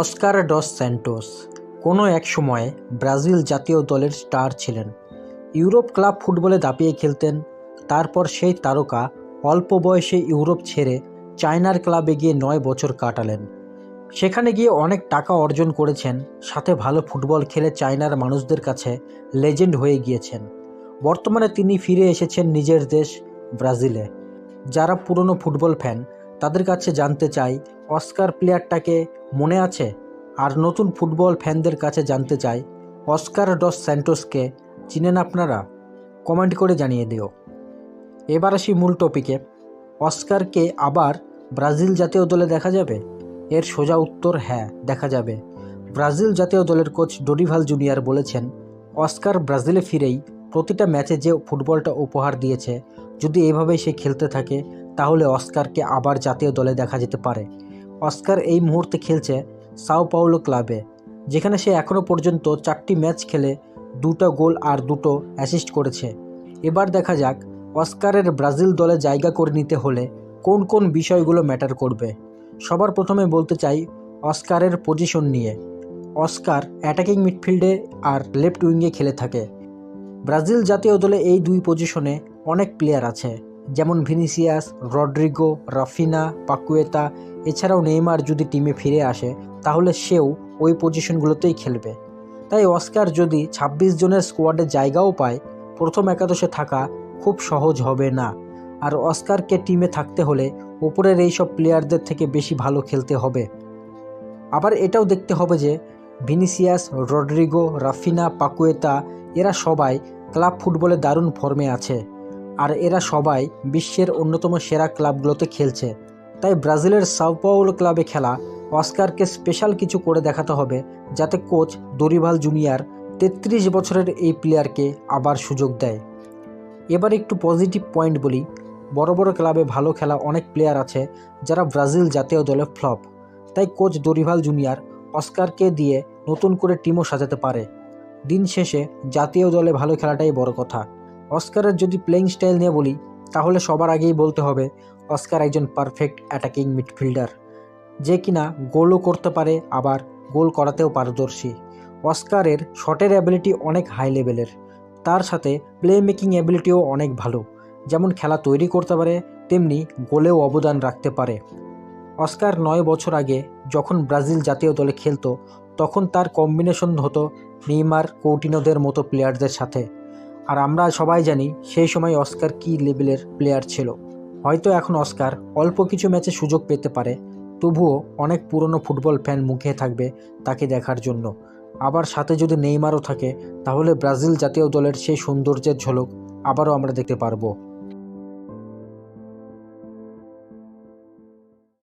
Oscar DOS Santos কোনো এক সময়ে ব্রাজিল জাতীয় দলের স্টার ছিলেন। ইউরোপ ক্লাব ফুটবলে দাপিয়ে খেলতেন, তারপর সেই তারকা অল্প বয়সে ইউরোপ ছেড়ে চায়নার ক্লাবে গিয়ে নয় বছর কাটালেন। সেখানে গিয়ে অনেক টাকা অর্জন করেছেন, সাথে ভালো ফুটবল খেলে চায়নার মানুষদের কাছে লেজেন্ড হয়ে গিয়েছেন। বর্তমানে তিনি ফিরে এসেছেন নিজের দেশ ব্রাজিলে। যারা পুরনো ফুটবল ফ্যান, তাদের কাছে জানতে চাই, অস্কার প্লেয়ারটাকে মনে আছে? আর নতুন ফুটবল ফ্যানদের কাছে জানতে চাই, অস্কার ডস স্যান্টোসকে চিনেন আপনারা? কমেন্ট করে জানিয়ে দিও। এবার আসি মূল টপিকে। অস্কারকে আবার ব্রাজিল জাতীয় দলে দেখা যাবে? এর সোজা উত্তর হ্যাঁ দেখা যাবে। ব্রাজিল জাতীয় দলের কোচ ডোরিভাল জুনিয়র বলেছেন, অস্কার ব্রাজিলে ফিরেই প্রতিটা ম্যাচে যে ফুটবলটা উপহার দিয়েছে, যদি এভাবেই সে খেলতে থাকে, তাহলে অস্কারকে আবার জাতীয় দলে দেখা যেতে পারে। অস্কার এই মুহূর্তে খেলছে সাও পাওলো ক্লাবে, যেখানে সে এখনও পর্যন্ত চারটি ম্যাচ খেলে, দুটো গোল আর দুটো অ্যাসিস্ট করেছে। এবার দেখা যাক অস্কারের ব্রাজিল দলে জায়গা করে নিতে হলে কোন কোন বিষয়গুলো ম্যাটার করবে। সবার প্রথমে বলতে চাই অস্কারের পজিশন নিয়ে। অস্কার অ্যাটাকিং মিডফিল্ডে আর লেফট উইংয়ে খেলে থাকে। ব্রাজিল জাতীয় দলে এই দুই পজিশনে অনেক প্লেয়ার আছে। যেমন ভিনিসিয়াস, রড্রিগো, রাফিনা, পাকুয়েতা, এছাড়াও নেইমার যদি টিমে ফিরে আসে, তাহলে সেও ওই পজিশনগুলোতেই খেলবে। তাই অস্কার যদি ২৬ জনের স্কোয়াডে জায়গাও পায়, প্রথম একাদশে থাকা খুব সহজ হবে না। আর অস্কারকে টিমে থাকতে হলে ওপরের এইসব প্লেয়ারদের থেকে বেশি ভালো খেলতে হবে। আবার এটাও দেখতে হবে যে, ভিনিসিয়াস, রড্রিগো, রাফিনা, পাকুয়েতা, এরা সবাই ক্লাব ফুটবলে দারুণ ফর্মে আছে। আর এরা সবাই বিশ্বের অন্যতম সেরা ক্লাবগুলোতে খেলছে। তাই ব্রাজিলের সাউপাউলো ক্লাবে খেলা অস্কারকে স্পেশাল কিছু করে দেখাতে হবে যাতে কোচ দরিভাল জুনিয়র তেত্রিশ বছরের এই প্লেয়ারকে আবার সুযোগ দেয়। এবার একটু পজিটিভ পয়েন্ট বলি। বড় বড় ক্লাবে ভালো খেলা অনেক প্লেয়ার আছে যারা ব্রাজিল জাতীয় দলে ফ্লপ। তাই কোচ দরিভাল জুনিয়র অস্কারকে দিয়ে নতুন করে টিমও সাজাতে পারে। দিন শেষে জাতীয় দলে ভালো খেলাটাই বড় কথা। অস্কারের যদি প্লেইং স্টাইল নিয়ে বলি, তাহলে সবার আগেই বলতে হবে, অস্কার একজন পারফেক্ট অ্যাটাকিং মিডফিল্ডার যে কিনা গোলও করতে পারে, আবার গোল করাতেও পারদর্শী। অস্কারের শটের অ্যাবিলিটি অনেক হাই লেভেলের তার সাথে প্লে মেকিং অ্যাবিলিটিও অনেক ভালো। যেমন খেলা তৈরি করতে পারে, তেমনি গোলেও অবদান রাখতে পারে। অস্কার নয় বছর আগে যখন ব্রাজিল জাতীয় দলে খেলতো, তখন তার কম্বিনেশন হতো নেইমার কৌটিনোদের মতো প্লেয়ারদের সাথে। আর আমরা সবাই জানি সেই সময় অস্কার কী লেভেলের প্লেয়ার ছিল। হয়তো এখন অস্কার অল্প কিছু ম্যাচে সুযোগ পেতে পারে, তবুও অনেক পুরনো ফুটবল ফ্যান মুখে থাকবে তাকে দেখার জন্য। আবার সাথে যদি নেইমারও থাকে, তাহলে ব্রাজিল জাতীয় দলের সেই সৌন্দর্যের ঝলক আবারও আমরা দেখতে পারব।